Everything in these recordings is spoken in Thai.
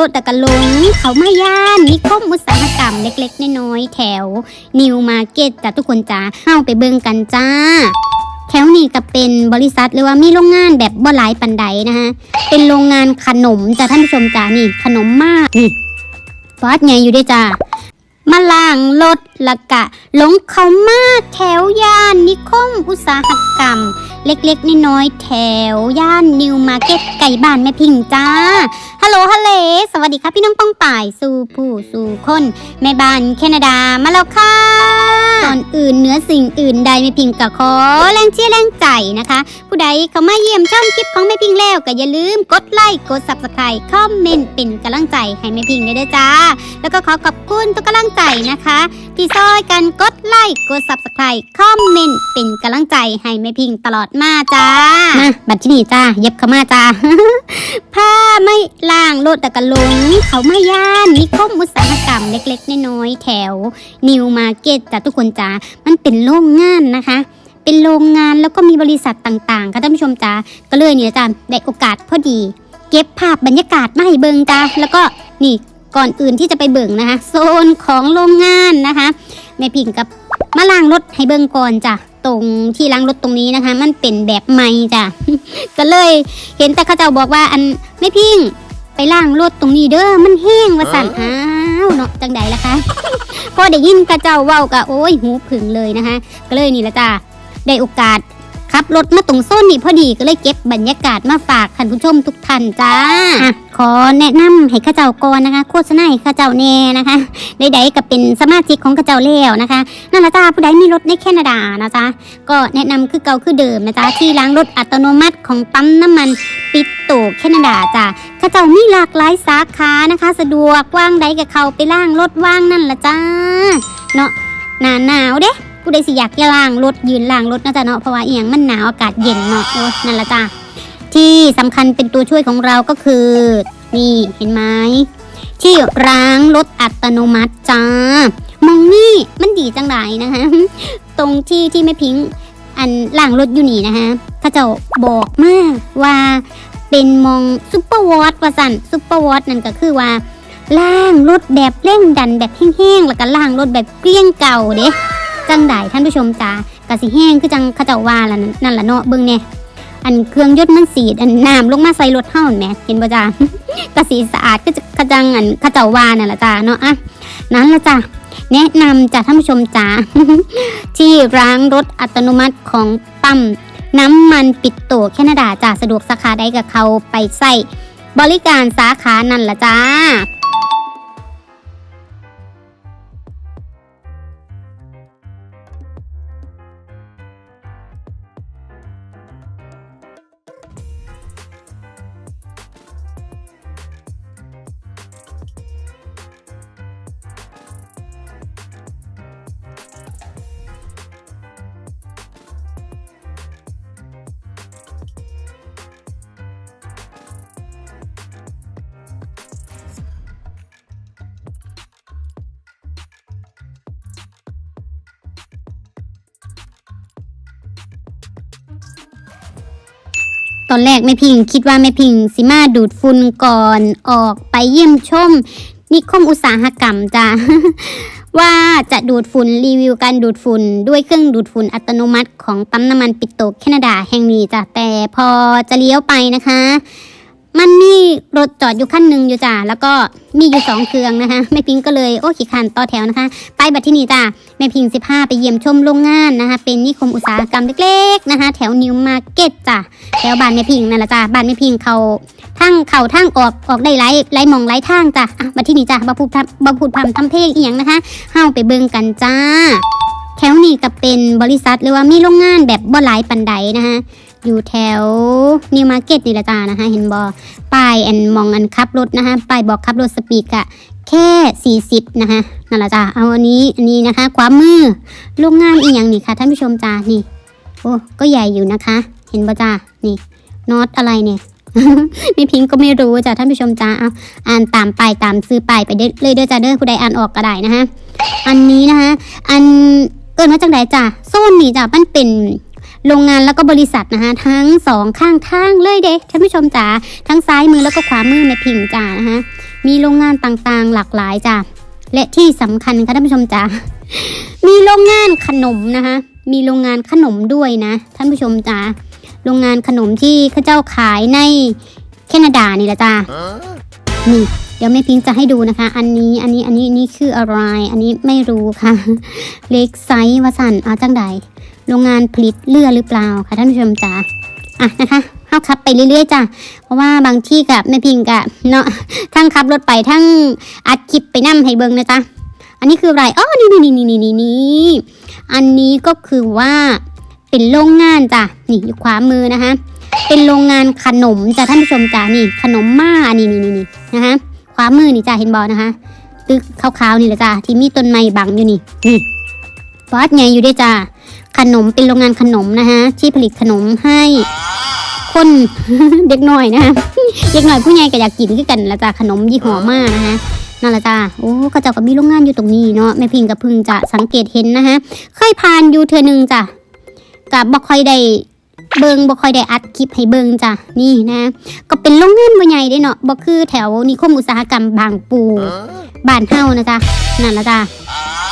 รถตะกะลง เขามาย่านนิคมอุตสาหกรรมเล็กๆ น้อยๆ แถว นิวมาร์เก็ตจ้ะทุกคนจ้าเข้าไปเบิ่งกันจ้า แถวนี้ก็เป็นบริษัทหรือว่ามีโรงงานแบบบ่หลายปันใดนะคะเป็นโรงงานขนมจ้ะท่านผู้ชมจ้านี่ ขนมมากนี่ฟาดไงอยู่ด้วยจ้ามาล่างรถละกะหลงเขามาแถวย่านนิคมอุตสาหกรรมเล็กๆน้อยๆแถว ย่านนิวมาร์เก็ตไก่บ้านแม่พิงจ้า ฮัลโหลฮัลโหลสวัสดีครับพี่น้องป้องป่ายสู่ผู้สู่คนแม่บ้านแคนาดามาแล้วค่ะก่อนอื่นเหนือสิ่งอื่นใดแม่พิงก็ขอแรงเชียร์แรงใจนะคะ ผู้ใดเข้ามาเยี่ยมชมคลิปของแม่พิงแล้วก็อย่าลืมกดไลค์กด subscribe คอมเมนต์เป็นกำลังใจให้แม่พิงด้วยเด้อจ้า แล้วก็ขอขอบคุณทุกกำลังใจนะคะ ที่ซอยกันกดไลค์กด subscribe คอมเมนต์เป็นกำลังใจให้แม่พิงตลอดมาจ้ามาบัตรที่นี่จ้าเย็บเข้ามาจ้า ผ้าไม่ล่างรถตะกะลง เขามาย่านนิคมอุตสาหกรรมเล็กๆน้อยๆแถว นิวมาร์เก็ตจ้ะทุกคนจ้ามันเป็นโรงงานนะคะเป็นโรงงานแล้วก็มีบริษัทต่างๆค่ะท่านผู้ชมจ้าก็เลยเนี่ยจ้าได้โอกาสพอดี เก็บภาพบรรยากาศมาให้เบิงจ้าแล้วก็นี่ก่อนอื่นที่จะไปเบิ่งนะคะ โซนของโรงงานนะคะแม่พิงกับมาล้างรถให้เบิ่งก่อนจ้ะ ตรงที่ล้างรถตรงนี้นะคะ มันเป็นแบบใหม่จ้ะก็เลยเห็นแต่เขาเจ้าบอกว่าอันแม่พิงไปล้างรถตรงนี้เด้อมันแห้งว่าสั่นอ้าวเนาะจังใดล่ะคะพอได้ยินเขาเจ้าเว้าก็โอ้ยหูผึ่งเลยนะคะ ก็เลยนี่ละจ้าได้โอกาส ขับรถมาตรงโซนนี่พอดีก็เลยเก็บบรรยากาศมาฝากท่านผู้ชมทุกท่านจ้าอะขอแนะนำให้ข้าเจ้าก่อนนะคะ โฆษณาให้ข้าเจ้าแน่นะคะใดๆก็เป็นสมาชิกของข้าเจ้าแล้วนะคะนั่นละจ้าผู้ใดมีรถในแคนาดานะจ๊ะก็แนะนำคือเก่าคือเดิมนะจ๊ะที่ล้างรถอัตโนมัติของปั๊มน้ำมันปิดโตแคนาดาจ้ะข้าเจ้ามีหลากหลายสาขานะคะ สะดวกว่างใดกับเขาไปล้างรถว่างนั่นละจ้าเนาะหนาหนาวเด้ ผู้ใดสิอยากจะล้างรถยืนล้างรถนะจ๊ะเนาะเพราะว่าเอียงมันหนาวอากาศเย็นเนาะโอ้นั่นละจ้าที่สำคัญเป็นตัวช่วยของเราก็คือ นี่เห็นไหมที่ล้างรถอัตโนมัติจ้ามองนี่มันดีจังไรนะคะ ตรงที่ที่แม่พิงอันล่างรถอยู่นี่นะคะถ้าเจ้าบอกมาว่าเป็นมองซุปเปอร์วอตว่าสันซุปเปอร์วอตนั่นก็คือว่าล่างรถแบบเร่งดันแบบแห้งๆแล้วก็ล่างรถแบบเกลี้ยงเก่าเด้ จังไดท่านผู้ชมจ้ากะสิแห้งคือจังขาเจ้าว่าล่ะนั่นละเนาะเบิ่งเนี่ยอันเครื่องยนต์มันสีดอันน้ำลงมาใส่รถเฮานั่นแหมเห็นบ่จ้ากะสีสะอาดก็จะกระจังอันขาเจ้าว่านั่นล่ะจ้าเนาะอะนั้นละจ้าแนะนำจากท่านผู้ชมจ๋าที่ร้างรถอัตโนมัติของปั๊มน้ำมันปิดโตแคนาดาจ้าสะดวกสาขาใดกับเขาไปใส่บริการสาขานั่นละจ้า ตอนแรกแม่พิงคิดว่าแม่พิงสิมาดูดฝุ่นก่อนออกไปเยี่ยมชม นิคมอุตสาหกรรมจ้าว่าจะดูดฝุ่นรีวิวการดูดฝุ่นด้วยเครื่องดูดฝุ่นอัตโนมัติของปั๊มน้ำมันปิโตรแคนาดาแห่งนี้จ้ะแต่พอจะเลี้ยวไปนะคะ มันมีรถจอดอยู่คันหนึ่งอยู่จ้ะแล้วก็มีอยู่สองเครื่องนะคะแม่พิงก็เลยโอ้ขี้ขันต่อแถวนะคะ ไปบัดที่นี่จ้ะแม่พิงสิพาไปเยี่ยมชมโรงงานนะคะ เป็นนิคมอุตสาหกรรมเล็กๆนะคะ แถวนิวมาร์เก็ตจ้ะแถวบ้านแม่พิงนั่นแหละจ้ะบ้านแม่พิงเขาทั้งเข่าทั้งออกออกได้หลายหลายหมองหลายทางจ้ะอะบัดที่นี่จ้ะบาพูดพร่ำบาพูดพร่ำทำเพลงอีหยังนะคะเฮาไปเบิ่งกันจ้าแถวนี้ก็เป็นบริษัทหรือว่ามีโรงงานแบบบ่หลายปันใดนะคะ อยู่แถวนิวมาร์เก็ตนี่แหละจ้านะคะเห็นบอป้ายแอนมองอันขับรถนะคะป้ายบอกขับรถสปีกอะแค่ 40 นะคะนั่นแหละจ้าเอาอันนี้อันนี้นะคะขวามือโรงงานอีกอย่างนี่ค่ะท่านผู้ชมจ้านี่โอ้ก็ใหญ่อยู่นะคะ เห็นบ่จ้านี่น็อตอะไรเนี่ยไมีพิงก็ไม่รู้จ้ะท่านผู้ชมจ้าเอาอ่านตามป้ายตามซื้อป้ายไปเด้เลยเด้อจ้าเด้อผู้ใดอ่านออกก็ได้นะคะอันนี้นะคะอันเอิ้นว่าจังไดจ้ะโซนนี่จ้ะมันเป็น โรงงานแล้วก็บริษัทนะคะทั้งสองข้างทางเลยเด็กท่านผู้ชมจ๋าทั้งซ้ายมือแล้วก็ขวามือแม่พิงจ๋านะคะมีโรงงานต่างๆหลากหลายจ้ะและที่สำคัญค่ะท่านผู้ชมจ้ะมีโรงงานขนมนะคะมีโรงงานขนมด้วยนะ ท่านผู้ชมจ้ะโรงงานขนมที่ข้าเจ้าขายในแคนาดานี่แหละจ้ะนี่เดี๋ยวแม่พิงจะให้ดูนะคะ อันนี้อันนี้อันนี้นี่คืออะไร อันนี้ไม่รู้ค่ะ เล็กไซส์วสันอาจังใด โรงงานผลิตเลือดหรือเปล่าคะท่านผู้ชมจ้ะอะนะคะเข้าขับไปเรื่อยๆจ้ะเพราะว่าบางที่กับแม่พิงกะเนาะทั้งขับรถไปทั้งอัดคลิปไปนั่ให้เบิงนะจ๊ะอันนี้คืออะไรอ๋อนี่นี่นี่นี่นี่นี่อันนี้ก็คือว่าเป็นโรงงานจ้ะนี่อยู่ขวามือนะคะเป็นโรงงานขนมจ้ะท่านผู้ชมจ้ะนี่ ขนมมาอันนี้นี่นี่นี่นะคะขวามือนี่จ้ะเห็นบอนะคะตึกขาวๆนี่แหละจ้ะที่มีต้นไม้บังอยู่นี่นี่บอสไงอยู่ด้วยจ้ะ ขนมเป็นโรงงานขนมนะคะที่ผลิตขนมให้คนเด็กน้อยนะคะเด็กน้อยผู้ใหญ่ก็อยากกินคือกันละจ้ะขนมยี่ห้อมานะคะนั่นแหละจ้าโอ้เขาเจ้าก็มีโรงงานอยู่ตรงนี้เนาะแม่พิงกับพึ่งจะสังเกตเห็นนะฮะเคยผ่านอยู่เทือหนึงจ้ะกับบ่ค่อยได้เบิงบ่ค่อยได้อัดคลิปให้เบิงจ้ะนี่นะ ก็เป็นโรงงานบ่ใหญ่เด้เนาะบ่คือแถวนิคมอุตสาหกรรมบางปูบ้านเฮานะจ้ะนั่นละจ้า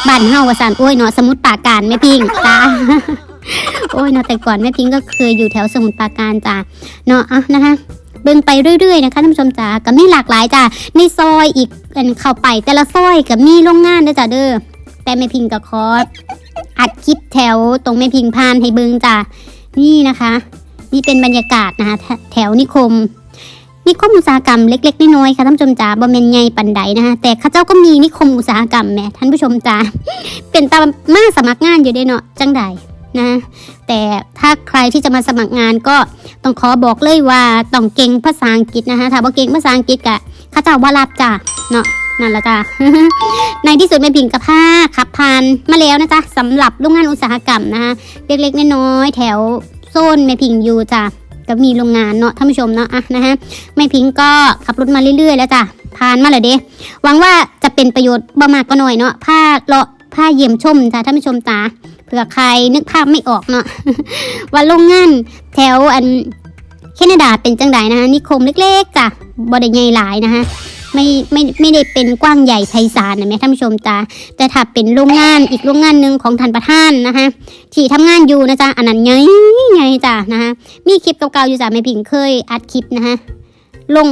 บ้านเฮาว่าซั่นโอ้ยเนาะสมุทรปราการแม่พิงจ้าโอ้ยเนาะแต่ก่อนแม่พิงก็เคยอยู่แถวสมุทรปราการจ้ะเนาะอะนะคะเบิ่งไปเรื่อยๆนะคะท่านผู้ชมจ๋าก็มีหลากหลายจ้ะในซอยอีกอันเข้าไปแต่ละซอยก็มีโรงงานด้วยจ้ะเด้อแต่แม่พิงก็ขออัดคลิปแถวตรงแม่พิงพานให้เบิ่งจ้ะนี่นะคะ นี่เป็นบรรยากาศนะคะแถแถวนิคม นิคมอุตสาหกรรมเล็กๆน้อยๆค่ะท่านผู้ชมจ๋าบ่แมนใหญ่ปันใดนะคะแต่ข้าเจ้าก็มีนิคมอุตสาหกรรมแหม่ท่านผู้ชมจ๋าเป็นตามมาสมัครงานอยู่เด้เนาะจังใดนะแต่ถ้าใครที่จะมาสมัครงานก็ต้องขอบอกเลยว่าต้องเก่งภาษาอังกฤษนะคะถ้าบ่เก่งภาษาอังกฤษกะข้าเจ้าว่ารับจ้ะเนาะนั่นละจ้ะในที่สุดแม่พิงกับผ้าขับผ่านมาแล้วนะจ๊ะสำหรับโรงงานอุตสาหกรรมนะคะเล็กๆน้อยๆแถวโซนแม่พิงอยู่จ้ะ ก็มีโรงงานเนาะท่านผู้ชมเนาะอะนะฮะแม่พิงก็ขับรถมาเรื่อย ๆ แล้วจ้ะผ่านมาเลยเด้หวังว่าจะเป็นประโยชน์บ่มากก็น้อยเนาะผ้าเลาะผ้าเยี่ยมชมจ้ะท่านผู้ชมตาเผื่อใครนึกภาพไม่ออกเนาะว่าโรงงานแถวอันแคนาดาเป็นจังไดนะคะนิคมเล็กๆจ้ะบ่ได้ใหญ่หลายนะคะ ไม่ไม่ไม่ได้เป็นกว้างใหญ่ไพศาลนะแม่ท่านผู้ชมจ้าแต่ถ้าเป็นโรงงานอีกโรงงานหนึ่งของท่านประธานนะคะที่ทำงานอยู่นะจ๊ะอันนั้นใหญ่ใหญ่จ้ะนะคะมีคลิปเก่าๆอยู่จ้ะแม่พิงเคยอัดคลิปนะคะลง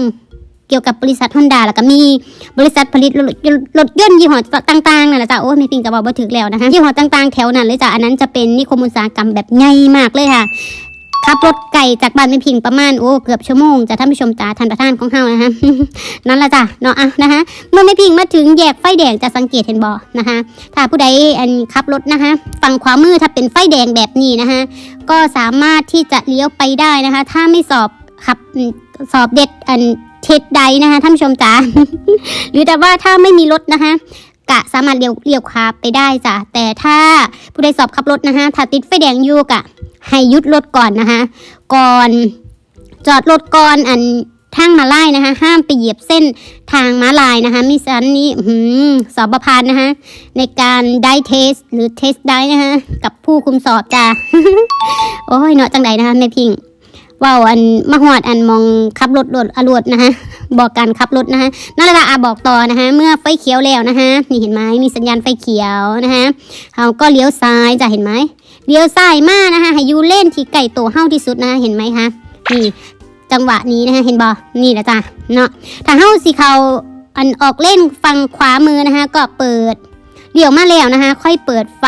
เกี่ยวกับบริษัทฮอนด้าแล้วก็มีบริษัทผลิตรถยนต์ยี่ห้อต่างๆนั่นแหละจ้ะโอ้ยแม่พิงก็บอกบ่ถึกแล้วนะคะยี่ห้อต่างๆแถวนั้นเลยจ้ะอันนั้นจะเป็นนิคมอุตสาหกรรมแบบใหญ่มากเลยค่ะ ขับรถไก่จากบ้านแม่พิงประมาณโอ้เกือบชั่วโมงจะท่านผู้ชมตาท่านประธานของเฮานะคะนั่นละจ้ะเนาะอะนะคะเมื่อแม่พิงมาถึงแยกไฟแดงจะสังเกตเห็นบ่นะคะถ้าผู้ใดอันขับรถนะคะฝั่งขวามือถ้าเป็นไฟแดงแบบนี้นะคะก็สามารถที่จะเลี้ยวไปได้นะคะ ถ้าไม่สอบขับสอบเด็ดอันเท็ดใดนะคะท่านผู้ชมจ๋าหรือแต่ว่าถ้าไม่มีรถนะคะ กะสามารถเลี้ยวเลี้ยวขวาไปได้จ้ะแต่ถ้าผู้ใดสอบขับรถนะคะถ้าติดไฟแดงอยู่กะให้ยุดรถก่อนนะคะก่อนจอดรถก่อนอันทางมาลายนะคะ ห้ามไปเหยียบเส้นทางม้าลายนะคะมิสันนี้สอบประพานนะคะในการได้เทสหรือเทสได้นะคะกับผู้คุมสอบจ้าโอ้ยเนาะจังใดนะคะแม่พิงว้าวอันมาหอดอันมองขับรถรถอรวดนะคะ บอกการขับรถนะคะนั่นแหละค่ะอะบอกต่อนะคะเมื่อไฟเขียวแล้วนะคะนี่เห็นไหมมีสัญญาณไฟเขียวนะคะเราก็เลี้ยวซ้ายจะเห็นไหมเลี้ยวซ้ายมานะคะให้ยูเล่นที่ไก่โตวเฮาที่สุดนะะเห็นไหมคะนี่จังหวะนี้นะคะเห็นบอนี่แหละจ้ะเนาะถ้าเฮาสิเขาอันออกเล่นฝั่งขวามือนะคะก็เปิดเลี้ยวมาแล้วนะคะ ค่อยเปิดไฟ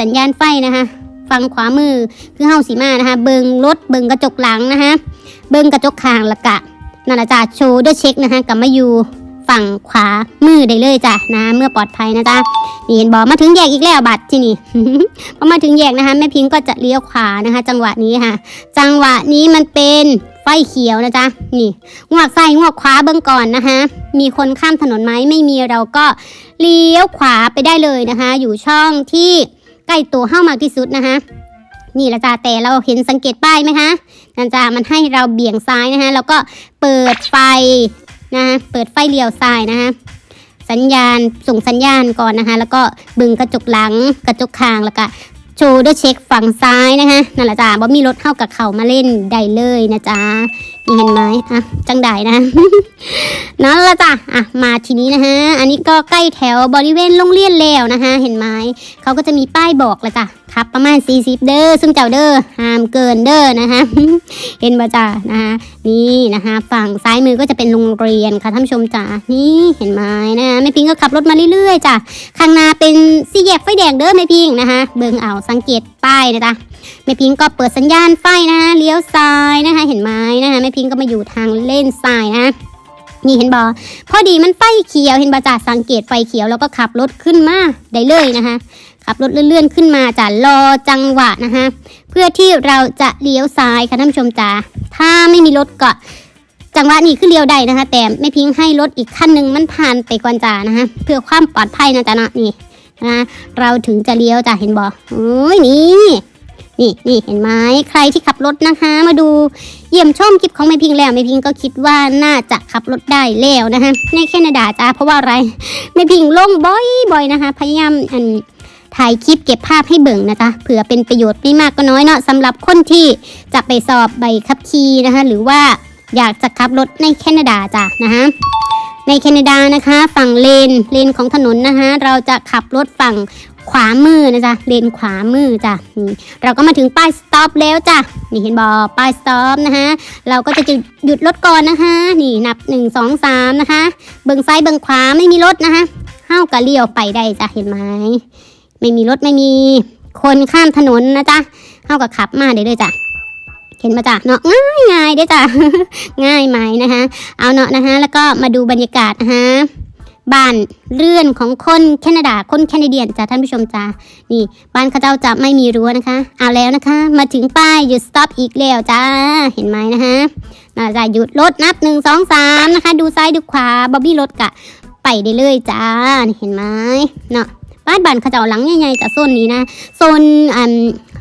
สัญญาณไฟนะคะฝั่งขวามือคือเฮาสีมานะคะ เบิงรถเบิงกระจกหลังนะคะ เบิงกระจกข้างละกะ นั่นละจ้ะโชว์เดอร์เช็คนะคะกลับมาอยู่ฝั่งขวามือได้เลยจ้ะนะเมื่อปลอดภัยนะจ๊ะนี่เห็นบอกมาถึงแยกอีกแล้วบัตรที่นี่พอมาถึงแยกนะคะแม่พิงก็จะเลี้ยวขวานะคะ จังหวะนี้ค่ะ จังหวะนี้มันเป็นไฟเขียวนะจ๊ะนี่งวกซ้ายงวกขวาเบื้องก่อนนะคะ มีคนข้ามถนนไหมไม่มีเราก็เลี้ยวขวาไปได้เลยนะคะ อยู่ช่องที่ใกล้ตัวเข้ามากที่สุดนะคะ นี่ละจ้าแต่เราเห็นสังเกตป้ายไหมคะนั่นจ้ามันให้เราเบี่ยงซ้ายนะคะแล้วก็เปิดไฟนะคะเปิดไฟเลี้ยวซ้ายนะคะสัญญาณส่งสัญญาณก่อนนะคะ แล้วก็บึงกระจกหลังกระจกคางแล้วก็โชว์ด้วยเช็คฝั่งซ้ายนะคะนั่นแหละจ้าบ่มีรถเข้ากับเขามาเล่นได้เลยนะจ๊ะนี่เห็นไหมอะจังได้นะนั่นละจ้ะอะมาทีนี้นะฮะอันนี้ก็ใกล้แถวบริเวณโรงเรียนแล้วนะคะ เห็นไหมเขาก็จะมีป้ายบอกลยจ้ะ ครับประมาณ 40 เด้อซึ่งเจ้าเด้อห้ามเกินเด้อนะคะเห็นบ่จ้ะนะคะนี่นะคะฝั่งซ้ายมือก็จะเป็นโรงเรียนค่ะท่านผู้ชมจ้ะนี่เห็นไหมนะคะแม่พิงก็ขับรถมาเรื่อยๆจ้ะข้างหน้าเป็นสี่แยกไฟแดงเด้อแม่พิงนะคะเบิ่งเอาสังเกตป้ายนะจ๊ะแม่พิงก็เปิดสัญญาณไฟนะะเลี้ยวซ้ายนะคะเห็นไหมนะคะแม่พิงก็มาอยู่ทางเล่นซ้ายนะนี่เห็นบอพอดีมันไฟเขียวเห็นบาจ่าสังเกตไฟเขียวแล้วก็ขับรถขึ้นมาได้เลยนะคะ ขับรถเลื่อนๆขึ้นมาจ้ะรอจังหวะนะคะเพื่อที่เราจะเลี้ยวซ้ายค่ะท่านผู้ชมจ๋าถ้าไม่มีรถก็จังหวะนี้คือเลี้ยวได้นะคะ แต่แม่พิงให้รถอีกคันหนึ่งมันผ่านไปก่อนจ้านะคะเพื่อความปลอดภัยนะจ๊ะเนาะนี่นะเราถึงจะเลี้ยวจ้ะเห็นบอกโอ้ยนี่นี่นี่เห็นไหมใครที่ขับรถนะคะ มาดูเยี่ยมชมคลิปของแม่พิงแล้วแม่พิงก็คิดว่าน่าจะขับรถได้แล้วนะคะในแคนาดาจ้าเพราะว่าอะไรแม่พิงลงบ่อยบ่อยๆนะคะ พยายามอัน ถ่ายคลิปเก็บภาพให้เบิ่งนะจ๊ะเผื่อเป็นประโยชน์ไม่มากก็น้อยเนาะสำหรับคนที่จะไปสอบใบขับขี่นะคะ หรือว่าอยากจะขับรถในแคนาดาจ้ะนะคะในแคนาดานะคะ ฝั่งเลนเลนของถนนนะคะ เราจะขับรถฝั่งขวามือนะจ๊ะเลนขวามือจ้ะนี่เราก็มาถึงป้ายสต็อปแล้วจ้ะนี่เห็นบอป้ายสต็อปนะคะเราก็จะหยุดรถก่อนนะคะ นี่นับหนึ่งสองสามนะคะ เบิ่งซ้ายเบิ่งขวาไม่มีรถนะคะเข้ากะเลี้ยวไปได้จ้ะเห็นไหม ไม่มีรถไม่มีคนข้ามถนนนะจ๊ะเข้ากับขับมาได้เลยจ้ะเห็นมาจ้ะเนาะง่ายง่ายๆเด้จ้ะง่ายไหมนะคะเอาเนาะนะคะแล้วก็มาดูบรรยากาศนะคะบ้านเรือนของคนแคนาดาคนแคนาเดียนจ้ะท่านผู้ชมจ้านี่บ้านเขาเจ้าจะไม่มีรั้วนะคะ เอาแล้วนะคะ มาถึงป้ายหยุดสต็อปอีกแล้วจ้าเห็นไหมนะคะน่าจะหยุดรถนับหนึ่งสองสามนะคะ ดูซ้ายดูขวาบอบบี้รถกะ ไปได้เลยจ้าเห็นไหมเนาะ บ้านบ้านเขาเจ้าหลังใหญ่ๆจากโซนนี้นะโซนอัน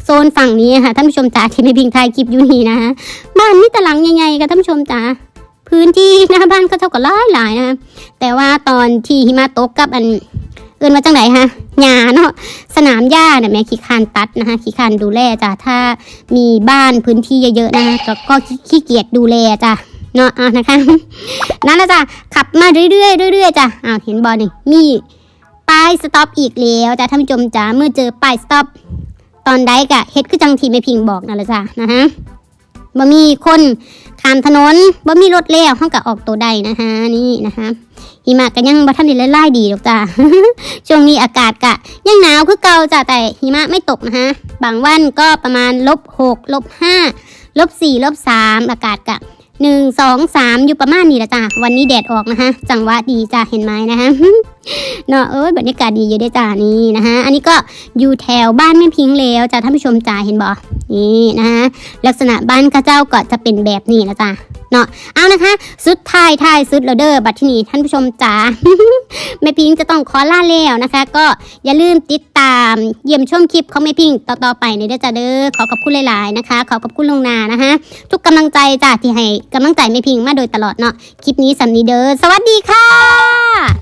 โซนฝั่งนี้ค่ะท่านผู้ชมจ้าที่ในพิงไทยคลิปอยู่นี่นะคะบ้านนี่แต่หลังใหญ่ๆค่ะท่านผู้ชมจ้าพื้นที่หน้าบ้านก็เท่ากับหลายหลายๆนะแต่ว่าตอนที่หิมะตกกับอันเอื่นมาจังไหนฮะหญ้าเนาะสนามหญ้าเนี่ยแม่ขี้คานตัดนะคะขี้คานดูแลจ้ะถ้ามีบ้านพื้นที่เยอะๆนะคะก็ก็ขี้เกียจดูแลจ้ะเนาะอะนะคะนั่นแหละจ้ะขับมาเรื่อยๆเรื่อยๆจ้ะอ้าวเห็นบอลนี่มี ป้ายสต็อปอีกแล้วจ้ะท่านผู้ชมจ้ะเมื่อเจอป้ายสต็อปตอนใดกะเฮ็ดคือจังทีแม่พิงบอกนั่นแหละจ้ะนะฮะบ่มีคนข้ามถนนบ่มีรถแล้วห้องกะออกตัวใดนะคะนี่นะคะหิมะก็ยังบ่ทันได้ไล่ดีดอกจ้ะช่วงนี้อากาศกะยังหนาวคือเก่าจ้ะแต่หิมะไม่ตกนะคะบางวันก็ประมาณลบหกลบห้าลบสี่ลบสามอากาศกะ หนึ่งสองสามอยู่ประมาณนี้ละจ้ะวันนี้แดดออกนะคะ จังหวะดีจ้ะเห็นไหมนะคะเนาะเอ้ยบรรยากาศดีอยู่ได้จ้านี่นะคะอันนี้ก็อยู่แถวบ้านแม่พิงแล้วจ้าท่านผู้ชมจ้าเห็นบ่นี่นะคะลักษณะบ้านข้าเจ้าก็จะเป็นแบบนี้นะจ้า เนาะเอานะคะ สุดท้ายท้ายสุดเราเด้อบัดที่นี้ท่านผู้ชมจ้าแม่พิงจะต้องขอลาแล้วนะคะ ก็อย่าลืมติดตามเยี่ยมชมคลิปของแม่พิงต่อๆไปในเด้อจ้าเด้อขอขอบคุณหลายๆนะคะ ขอขอบคุณลงนานะคะ ทุกกำลังใจจ้าที่ให้กำลังใจแม่พิงมาโดยตลอดเนาะคลิปนี้สำนีเด้อสวัสดีค่ะ